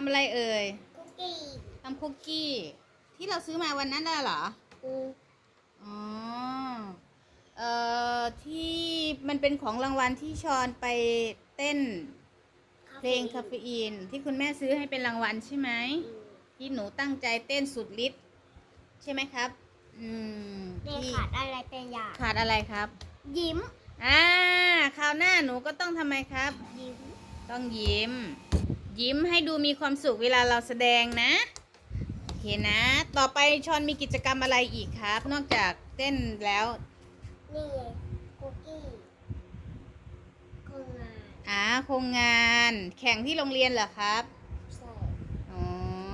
ำอะไรเอ่ยคุกกี้ทำคุกกี้ ที่เราซื้อมาวันนั้นน่ะเหรออืมอ๋อเอ่อที่มันเป็นของรางวัลที่ชอนไปเต้น เพลงคาเฟอีนที่คุณแม่ซื้อให้เป็นรางวัลใช่ไหมอืมที่หนูตั้งใจเต้นสุดฤทธิ์ใช่ไหมครับ อืมเด็กที่ขาดอะไรเป็นอย่างขาดอะไรครับ ยิ้ม อ่าคราวหน้าหนูก็ต้องทำไมครับ ยิ้ม ต้องยิ้ม ยิ้มให้ดูมีความสุขเวลาเราแสดงนะโอเคนะ ต่อไปชอนมีกิจกรรมอะไรอีกครับ นอกจากเต้นแล้ว นี่ไงคุกกี้โครงงานอ่าโครงงาน แข่งที่โรงเรียนเหรอครับใส่อ๋อ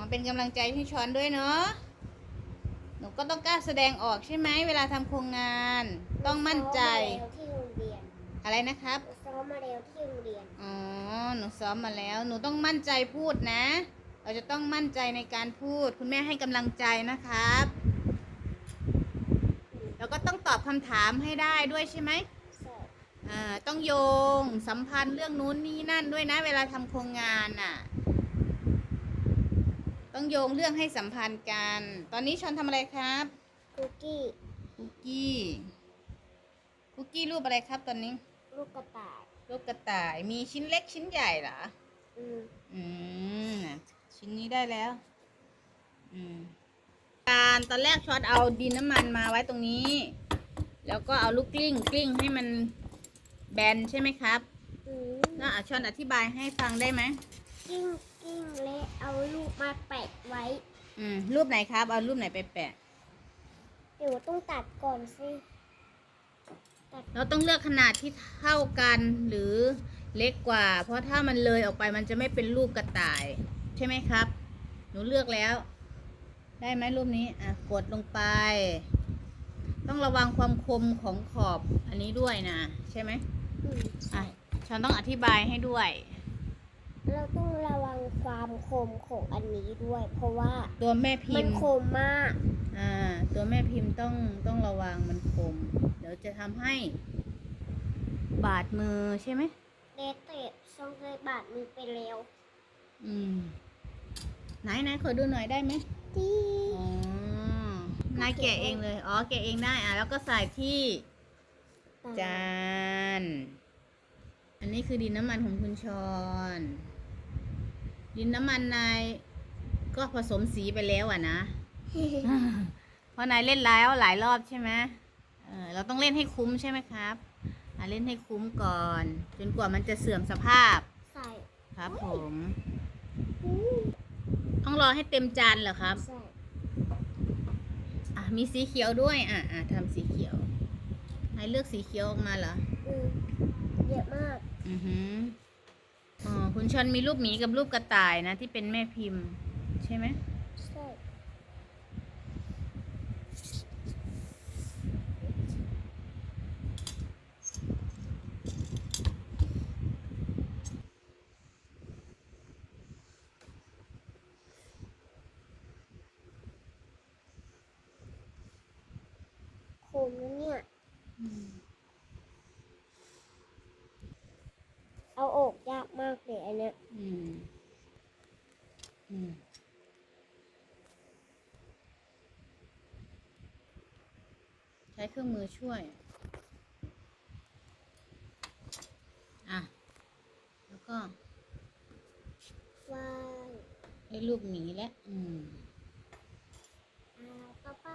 เป็นกำลังใจให้ชอนด้วยเนาะหนูก็ต้องกล้าแสดงออกใช่ไหมเวลาทำโครงงาน ต้องมั่นใจซ้อมมาแล้วที่โรงเรียน อะไรนะครับ ซ้อมมาแล้วที่โรงเรียน อ๋อ หนูซ้อมมาแล้ว หนูต้องมั่นใจพูดนะ เราจะต้องมั่นใจในการพูด คุณแม่ให้กำลังใจนะครับ แล้วก็ต้องตอบคำถามให้ได้ด้วยใช่ไหมใส่อ่า ต้องโยงสัมพันธ์เรื่องนู้นนี่นั่นด้วยนะ เวลาทำโครงงานน่ะ ต้องโยงเรื่องให้สัมพันธ์กัน ตอนนี้ชอนทำอะไรครับคุกกี้ คุกกี้ คุกกี้รูปอะไรครับตอนนี้ ลูกกระต่ายรูปกระต่ายมีชิ้นเล็กชิ้นใหญ่เหรอ อืมอืมน่ะชิ้นนี้ได้แล้ว อืม การตอนแรกช็อตเอาดินน้ำมันมาไว้ตรงนี้ แล้วก็เอาลูกกลิ้งกลิ้งให้มันแบนใช่ไหมครับอืมแล้วอะช็อตอธิบายให้ฟังได้ไหม กิ้งกิ้งเละเอาลูกมาแปะไว้ อืม รูปไหนครับ เอารูปไหนไปแปะ เดี๋ยวต้องตัดก่อนสิตัด เราต้องเลือกขนาดที่เท่ากันหรือเล็กกว่า เพราะถ้ามันเลยออกไปมันจะไม่เป็นรูปกระต่าย ใช่ไหมครับ หนูเลือกแล้ว ได้ไหมรูปนี้อะกดลงไป ต้องระวังความคมของขอบอันนี้ด้วยนะ ใช่ไหมอืมอะฉันต้องอธิบายให้ด้วย เราต้องระวังความคมของอันนี้ด้วย เพราะว่าตัวแม่พิมันมพ์คมมาก อ่า ตัวแม่พิมพ์ต้องต้องระวังมันคมเดี๋ยว จะทำให้บาดมือใช่ไหมเดทเตะทรงเคยบาดมือไปแล้ว อืม ไหนไหนขอดูหน่อยได้ไหมดีอ๋อนายแกะเองเลย อ๋อ แกะเองได้ อะ แล้วก็ใส่ที่ จาน อันนี้คือดินน้ำมันของคุณชอน ดินน้ำมันนายก็ผสมสีไปแล้วอะนะ เพราะนายเล่นแล้วหลายรอบใช่ไหม เออเราต้องเล่นให้คุ้มใช่ไหมครับอะเล่นให้คุ้มก่อน จนกว่ามันจะเสื่อมสภาพ ใส่ครับผมอืมต้องรอให้เต็มจานเหรอครับใส่อะมีสีเขียวด้วย อะอะทำสีเขียวนายเลือกสีเขียวออกมาเหรออืมเยอะมาก อือหืออ๋อ คุณชอนมีรูปหมีกับรูปกระต่ายนะ ที่เป็นแม่พิมพ์ ใช่ไหมใส่คมนะเนี่ย เอาออกยากมากเลยอันเนี้ยอืม อืม ใช้เครื่องมือช่วย อะ แล้วก็วางได้รูปหมีแล้ว อืม อ่าต่อไป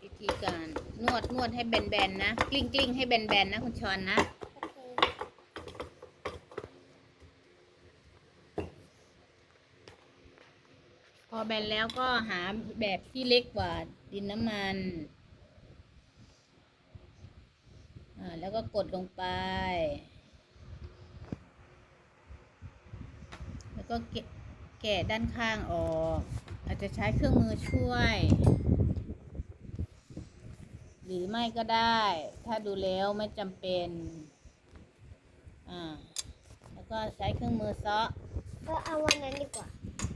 วิ ธีการนวดนวดให้แบนๆนะกลิ้งกลิ้งให้แบนๆนะคุณชอนนะพอแบนแล้วก็หาแบบที่เล็กกว่าดินน้ำมันอ่าแล้วก็กดลงไป แล้วก็แกะด้านข้างออก อาจจะใช้เครื่องมือช่วย หรือไม่ก็ได้ ถ้าดูแล้วไม่จำเป็น อ่า แล้วก็ใช้เครื่องมือเซาะก็เอาวันนั้นดีกว่า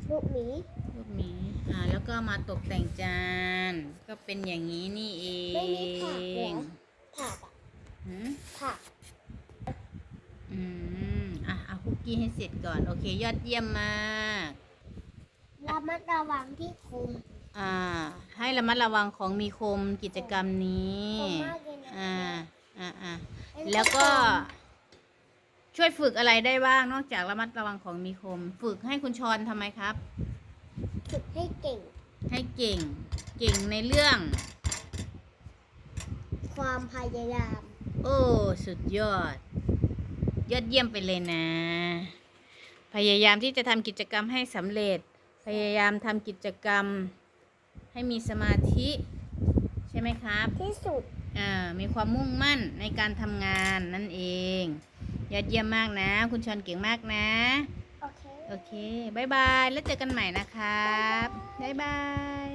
ลูกหมีรูปหมีอ่า แล้วก็มาตกแต่งจาน ก็เป็นอย่างนี้นี่เอไม่มีผักเหรองผักอะหืมผักอืม อะ เอาคุกกี้ให้เสร็จก่อน โอเค ยอดเยี่ยมมาก ระมัดระวังที่คม อ่า ให้ระมัดระวังของมีคมกิจกรรมนี้คมมากเลยนะ อ่าอ่าอ่าอันนี้แล้วก็คมช่วยฝึกอะไรได้บ้างนอกจากระมัดระวังของมีคม ฝึกให้คุณชรทำไมครับ ฝึกให้เก่ง ให้เก่ง เก่งในเรื่อง ความพยายาม โอ้ สุดยอด ยอดเยี่ยมไปเลยนะ พยายามที่จะทำกิจกรรมให้สำเร็จ พยายามทำกิจกรรม ให้มีสมาธิใช่ไหมครับที่สุดอ่ามีความมุ่งมั่นในการทำงานนั่นเอง ยอดเยี่ยมมากนะ คุณชอนเก่งมากนะ โอเค โอเคบายบาย แล้วเจอกันใหม่นะครับบ๊ายบาย